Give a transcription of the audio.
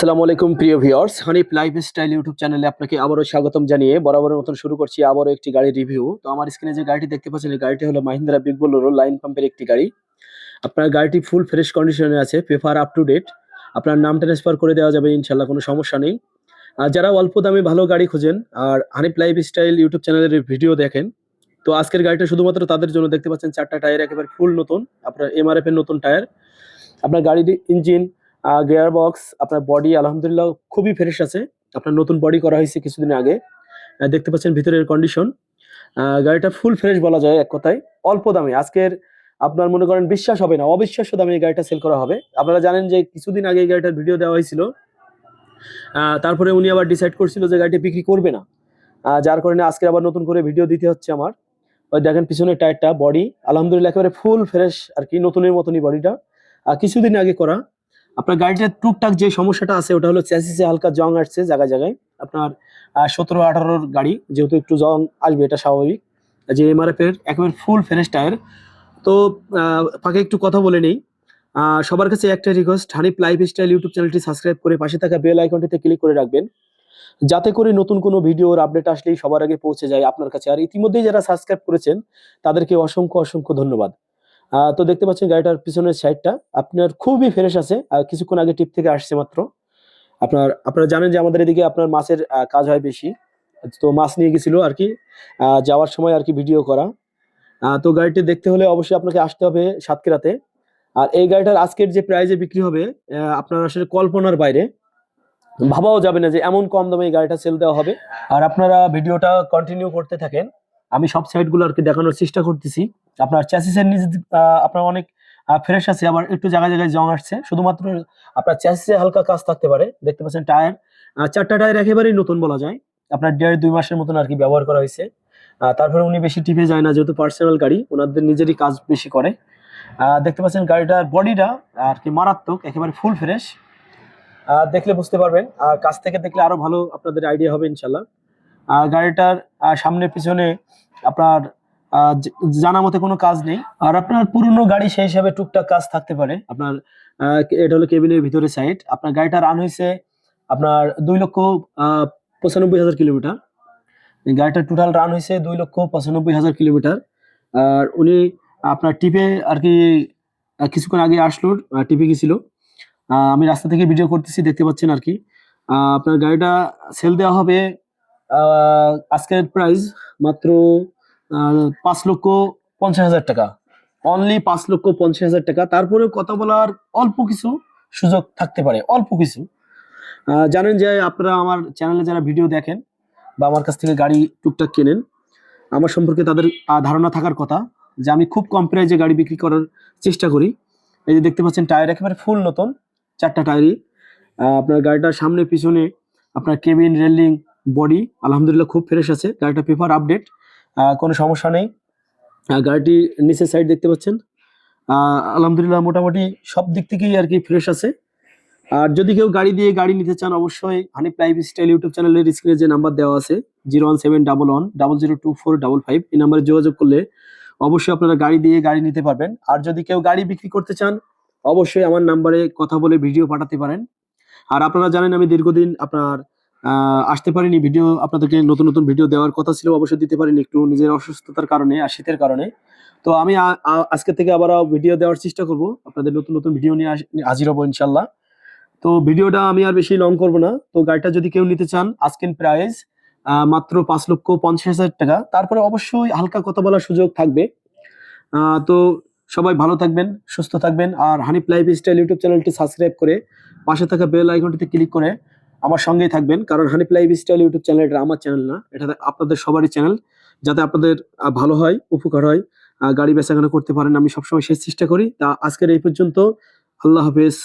আসসালামু আলাইকুম, প্রিয় viewers. Hanif life style YouTube চ্যানেলে আপনাকে আবারও স্বাগতম জানিয়ে বরাবরের মতন শুরু করছি আবারও একটি গাড়ির রিভিউ। তো আমার স্ক্রিনে যে গাড়িটি দেখতে পাচ্ছেন, এই গাড়িটি হলো মাহিন্দ্রা বিগ বোলেরো লাইন পাম্পের একটি গাড়ি। আপনার গাড়িটি ফুল ফ্রেশ কন্ডিশনে আছে পেপার আপ টু ডেট আপনার নাম ট্রান্সফার করে দেওয়া যাবে ইনশাল্লাহ কোনো সমস্যা নেই। আর যারা অল্প দামে ভালো গাড়ি খোঁজেন, আর হানিফ লাইফ স্টাইল ইউটিউব চ্যানেলের ভিডিও দেখেন, তো আজকের গাড়িটা শুধুমাত্র তাদের জন্য দেখতে পাচ্ছেন, চারটা টায়ার একেবারে ফুল নতুন, আপনার এমআরএফ এর নতুন টায়ার আপনার গাড়ির ইঞ্জিন গিয়ার বক্স আপনার বডি আলহামদুলিল্লাহ খুবই ফ্রেশ আছে। আপনার নতুন বডি করা হয়েছে কিছুদিন আগে। দেখতে পাচ্ছেন ভিতরের কন্ডিশন গাড়িটা ফুল ফ্রেশ বলা যায় এক কথায়। অল্প দামে। আজকের আপনার মনে করেন বিশ্বাস হবে না, অবিশ্বাস্য দামে এই গাড়িটা সেল করা হবে। আপনারা জানেন যে কিছুদিন আগে এই গাড়িটার ভিডিও দেওয়া হয়েছিল। তারপরে উনি আবার ডিসাইড করছিল যে গাড়িটা বিক্রি করবে না। যার কারণে আজকে আবার নতুন করে ভিডিও দিতে হচ্ছে আমার। ওই দেখেন পিছনের টায়ারটা বডি আলহামদুলিল্লাহ একেবারে ফুল ফ্রেশ আর কি, নতুনের মতনই বডিটা কিছুদিন আগে করা। আপনার গাড়িটার টুকটাক যে সমস্যাটা আছে, ওটা হলো চ্যাসিসে হালকা জং আসছে জায়গায় জায়গায়। আপনার সতেরো, আঠারোর গাড়ি, যেহেতু একটু জং আসবে, এটা স্বাভাবিক। যে এমআরএফ এর একেবারে ফুল ফ্রেশ টায়ার তো ফাঁকে একটু কথা বলে নেই। সবার কাছে একটা request Hanif life style YouTube চ্যানেলটি সাবস্ক্রাইব করে পাশে থাকা বেল আইকনটিতে ক্লিক করে রাখবেন। যাতে করে নতুন কোনো ভিডিওর আপডেট আসলেই সবার আগে পৌঁছে যায় আপনার কাছে। আর ইতিমধ্যেই যারা সাবস্ক্রাইব করেছেন, তাদেরকে অসংখ্য অসংখ্য ধন্যবাদ। তো দেখতে পাচ্ছেন গাড়িটার পিছনের সাইডটা আপনার খুবই ফ্রেশ আছে। কিছুক্ষণ আগে টিপ থেকে আসছে মাত্র। আপনার, আপনারা জানেন যে আমাদের এদিকে আপনার মাছের কাজ হয় বেশি। তো মাছ নিয়ে গেছিল আর কি। যাওয়ার সময় আর কি ভিডিও করা। তো গাড়িটি দেখতে হলে অবশ্যই আপনাকে আসতে হবে সাতক্ষীরাতে। আর এই গাড়িটার আজকের যে প্রাইজে বিক্রি হবে আপনার আসলে কল্পনার বাইরে। ভাবাও যাবে না যে এমন কম দামে এই গাড়িটা সেল দেওয়া হবে। আর আপনারা ভিডিওটা কন্টিনিউ করতে থাকেন। আমি সব সাইডগুলো আর কি দেখানোর চেষ্টা করতেছি। আপনার চ্যাসিসের নিচে আপনার অনেক ফ্রেশ আছে, আবার একটু জায়গায় জায়গায় জং আসছে। শুধুমাত্র আপনার চ্যাসিসে হালকা কাজ থাকতে পারে। দেখতে পাচ্ছেন টায়ার চারটা টায়ার একেবারেই নতুন বলা যায়। আপনার দেড় দুই মাসের মতন আর কি ব্যবহার করা হয়েছে। তারপরে উনি বেশি টিপে যায় না, যেহেতু পার্সোনাল গাড়ি, ওনাদের নিজেরই কাজ বেশি করে। দেখতে পাচ্ছেন গাড়িটার বডিটা আর কি মারাত্মক, একেবারে ফুল ফ্রেশ দেখলে বুঝতে পারবেন। আর কাছ থেকে দেখলে আরও ভালো আপনাদের আইডিয়া হবে ইনশাল্লাহ গাড়িটার সামনে পিছনে আপনার জানা মতে কোনো কাজ নেই। আর আপনার পুরনো গাড়ি সেই হিসাবে টুকটাক কাজ থাকতে পারে। আপনার এটা হলো কেবিনের ভিতরে সাইড আপনার গাড়িটা রান হয়েছে আপনার দুই লক্ষ পঁচানব্বই হাজার কিলোমিটার। এই গাড়িটার টোটাল রান হয়েছে দুই লক্ষ পঁচানব্বই হাজার কিলোমিটার। আর উনি আপনার টিপে আর কি কিছুক্ষণ আগে আসলো টিপে গেছিল। আমি রাস্তা থেকে ভিডিও করতেছি, দেখতে পাচ্ছেন আর কি। আপনার গাড়িটা সেল দেওয়া হবে আজকের প্রাইস মাত্র পাঁচ লক্ষ পঞ্চাশ হাজার টাকা। অনলি পাঁচ লক্ষ পঞ্চাশ হাজার টাকা। তারপরে কথা বলার অল্প কিছু সুযোগ থাকতে পারে, অল্প কিছু। জানেন যে আপনারা আমার চ্যানেলে যারা ভিডিও দেখেন বা আমার কাছ থেকে গাড়ি টুকটাক কেনেন, আমার সম্পর্কে তাদের ধারণা থাকার কথা যে আমি খুব কম প্রাইজে গাড়ি বিক্রি করার চেষ্টা করি। এই যে দেখতে পাচ্ছেন টায়ার একেবারে ফুল নতুন, চারটা টায়ারই আপনার গাড়িটার সামনে, পিছনে আপনার কেবিন রেলিং বডি আলহামদুলিল্লাহ খুব ফ্রেশ আছে। গাড়িটা পেপার আপডেট কোনো সমস্যা নেই। আহ, গাড়িটি নিচের সাইড দেখতে পাচ্ছেন। আলহামদুলিল্লাহ মোটামুটি সব দিক থেকেই আর কি ফ্রেশ আছে। আর যদি কেউ গাড়ি দিয়ে গাড়ি নিতে চান অবশ্যই হানিফ লাইফ স্টাইল ইউটিউব চ্যানেলের স্ক্রিনে যে নাম্বার দেওয়া আছে zero one seven double one double zero two four double five এই নাম্বারে যোগাযোগ করলে অবশ্যই আপনারা গাড়ি দিয়ে গাড়ি নিতে পারবেন। আর যদি কেউ গাড়ি বিক্রি করতে চান অবশ্যই আমার নাম্বারে কথা বলে ভিডিও পাঠাতে পারেন। আর আপনারা জানেন আমি দীর্ঘদিন আপনার আসতে পারিনি ভিডিও আপনাদেরকে নতুন নতুন ভিডিও দেওয়ার কথা ছিল অবশ্যই দিতে পারিনি একটু নিজের অসুস্থতার কারণে আর শীতের কারণে। তো আমি আজকে থেকে আবার ভিডিও দেওয়ার চেষ্টা করব, আপনাদের নতুন নতুন ভিডিও নিয়ে হাজির হব ইনশাল্লাহ তো ভিডিওটা আমি আর বেশি লং করব না, তো গাড়িটা যদি কেউ নিতে চান আজকের প্রাইস মাত্র পাঁচ লক্ষ পঞ্চাশ হাজার টাকা। তারপরে অবশ্যই হালকা কথা বলার সুযোগ থাকবে। তো সবাই ভালো থাকবেন, সুস্থ থাকবেন, আর হানিফ লাইফ স্টাইল ইউটিউব চ্যানেলটি সাবস্ক্রাইব করে পাশে থাকা বেল আইকনটিতে ক্লিক করে আমার সঙ্গেই থাকবেন, কারণ Hanif life style YouTube channel এটা আমার চ্যানেল না, এটা আপনাদের সবারই চ্যানেল। যাতে আপনাদের ভালো হয়, উপকার হয় গাড়ি বেচাকেনা করতে পারেন, আমি সবসময় সেই চেষ্টা করি। তা আজকের এই পর্যন্ত, আল্লাহ হাফেজ।